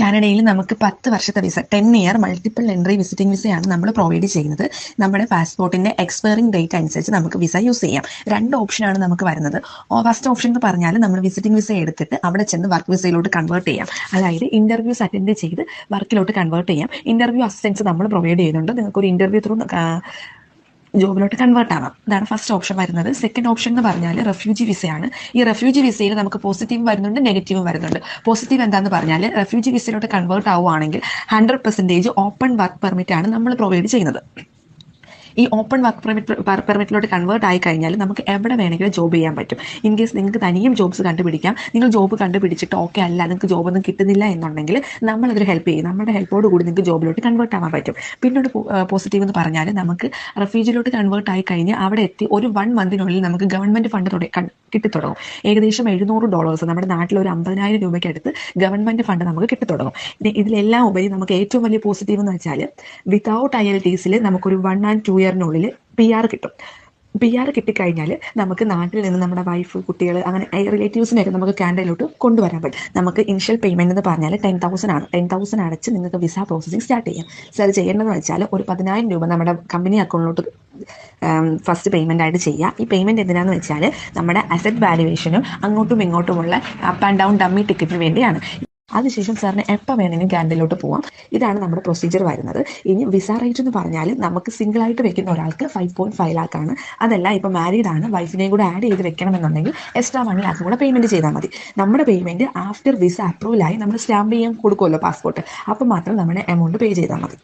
കാനഡയിൽ നമുക്ക് പത്ത് വർഷത്തെ visa ten year multiple entry visiting വിസയാണ് നമ്മൾ പ്രൊവൈഡ് ചെയ്യുന്നത്. നമ്മുടെ പാസ്പോർട്ടിന്റെ എക്സ്പയറിംഗ് ഡേറ്റ് അനുസരിച്ച് നമുക്ക് വിസ യൂസ് ചെയ്യാം. രണ്ട് ഓപ്ഷനാണ് നമുക്ക് വരുന്നത്. ഫസ്റ്റ് ഓപ്ഷൻ എന്ന് പറഞ്ഞാൽ നമ്മൾ വിസിറ്റിംഗ് വിസ എടുത്തിട്ട് അവിടെ ചെന്ന് വർക്ക് വിസയിലോട്ട് കൺവേർട്ട് ചെയ്യാം. അതായത് ഇന്റർവ്യൂസ് അറ്റൻഡ് ചെയ്ത് വർക്കിലോട്ട് കൺവേർട്ട് ചെയ്യാം. ഇന്റർവ്യൂ അസിസ്റ്റൻസ് നമ്മൾ പ്രൊവൈഡ് ചെയ്യുന്നുണ്ട്. നിങ്ങൾക്ക് ഒരു ഇന്റർവ്യൂ ത്രൂ ജോബിലോട്ട് കൺവേർട്ട് ആവാം. ഇതാണ് ഫസ്റ്റ് ഓപ്ഷൻ വരുന്നത്. സെക്കൻഡ് ഓപ്ഷൻ എന്ന് പറഞ്ഞാൽ റെഫ്യൂജി വിസയാണ് ഈ റെഫ്യൂജി വിസയിൽ നമുക്ക് പോസിറ്റീവ് വരുന്നുണ്ട് നെഗറ്റീവും വരുന്നുണ്ട്. പോസിറ്റീവ് എന്താന്ന് പറഞ്ഞാൽ റെഫ്യൂജി വിസയിലോട്ട് കൺവേർട്ട് ആവുകയാണെങ്കിൽ hundred percentage open work permit ആണ് നമ്മൾ പ്രൊവൈഡ് ചെയ്യുന്നത്. ഈ ഓപ്പൺ വർക്ക് പെർമിറ്റ് പെർമിറ്റിലോട്ട് കൺവേർട്ട് ആയി കഴിഞ്ഞാൽ നമുക്ക് എവിടെ വേണമെങ്കിലും ജോബ് ചെയ്യാൻ പറ്റും. ഇൻ കേസ് നിങ്ങൾക്ക് തനിയും ജോബ്സ് കണ്ടുപിടിക്കാം. നിങ്ങൾ ജോബ് കണ്ടുപിടിച്ചിട്ട് ഓക്കെ അല്ല നിങ്ങൾക്ക് ജോബ് ഒന്നും കിട്ടുന്നില്ല എന്നുണ്ടെങ്കിൽ നമ്മളതൊരു ഹെൽപ്പ് ചെയ്യും. നമ്മുടെ ഹെൽപ്പോട് കൂടി നിങ്ങൾക്ക് ജോബിലോട്ട് കൺവേർട്ട് ആവാൻ പറ്റും. പിന്നെ ഒരു പോസിറ്റീവ് എന്ന് പറഞ്ഞാൽ നമുക്ക് റെഫ്യൂജിലോട്ട് കൺവേർട്ട് ആയി കഴിഞ്ഞ് അവിടെ എത്തി ഒരു വൺ മന്തിനുള്ളിൽ നമുക്ക് ഗവൺമെന്റ് ഫണ്ട് കിട്ടിത്തുടങ്ങും. ഏകദേശം എഴുന്നൂറ് ഡോളേഴ്സ് നമ്മുടെ നാട്ടിൽ ഒരു അമ്പതിനായിരം രൂപയ്ക്ക് അടുത്ത് ഗവൺമെന്റ് ഫണ്ട് നമുക്ക് കിട്ടിത്തുടങ്ങും. ഇതിലെല്ലാം ഉപരി നമുക്ക് ഏറ്റവും വലിയ പോസിറ്റീവ് എന്ന് വെച്ചാൽ വിതൗട്ട് ഐ എൽ ടീസിൽ നമുക്കൊരു വൺ ആൻഡ് ടു ഇയറിനുള്ളിൽ പി ആർ കിട്ടും. പി ആർ കിട്ടിക്കഴിഞ്ഞാൽ നമുക്ക് നാട്ടിൽ നിന്ന് നമ്മുടെ വൈഫ് കുട്ടികൾ അങ്ങനെ റിലേറ്റീവ്സിനെയൊക്കെ നമുക്ക് കാനഡയിലോട്ട് കൊണ്ടുവരാൻ പറ്റും. നമുക്ക് ഇനിഷ്യൽ പേയ്മെന്റ് എന്ന് പറഞ്ഞാൽ ടെൻ തൗസൻഡ് ആണ്. ടെൻ തൗസൻഡ് അടച്ച് നിങ്ങൾക്ക് വിസ പ്രോസസ്സിംഗ് സ്റ്റാർട്ട് ചെയ്യാം. സർ ചെയ്യേണ്ടതെന്ന് വെച്ചാൽ ഒരു പതിനായിരം രൂപ നമ്മുടെ കമ്പനി അക്കൗണ്ടിലോട്ട് ഫസ്റ്റ് പേയ്മെന്റ് ആയിട്ട് ചെയ്യാം. ഈ പേയ്മെന്റ് എന്തിനാന്ന് വെച്ചാൽ നമ്മുടെ അസറ്റ് വാലുവേഷനും അങ്ങോട്ടും ഇങ്ങോട്ടുമുള്ള അപ്പ് ആൻഡ് ഡൗൺ ഡമ്മി ടിക്കറ്റിന് വേണ്ടിയാണ്. അതിനുശേഷം സാറിന് എപ്പോൾ വേണമെങ്കിലും ക്യാൻഡിലോട്ട് പോവാം. ഇതാണ് നമ്മുടെ പ്രൊസീജിയർ വരുന്നത്. ഇനി വിസ റേറ്റ് എന്ന് പറഞ്ഞാൽ നമുക്ക് സിംഗിൾ ആയിട്ട് വെക്കുന്ന ഒരാൾക്ക് ഫൈവ് പോയിന്റ് ഫൈവ് ലാക്ക് ആണ്. അതല്ല ഇപ്പോൾ മാരീഡ് ആണ് വൈഫിനെയും കൂടെ ആഡ് ചെയ്ത് വെക്കണമെന്നുണ്ടെങ്കിൽ എക്സ്ട്രാ വൺ ലാക്കും കൂടെ പേയ്മെന്റ് ചെയ്താൽ മതി. നമ്മുടെ പേയ്മെന്റ് ആഫ്റ്റർ വിസ അപ്രൂവൽ ആയി നമ്മൾ സ്റ്റാമ്പ് ചെയ്യാൻ കൊടുക്കുമല്ലോ പാസ്പോർട്ട് അപ്പോൾ മാത്രം നമ്മുടെ എമൗണ്ട് പേ ചെയ്താൽ മതി.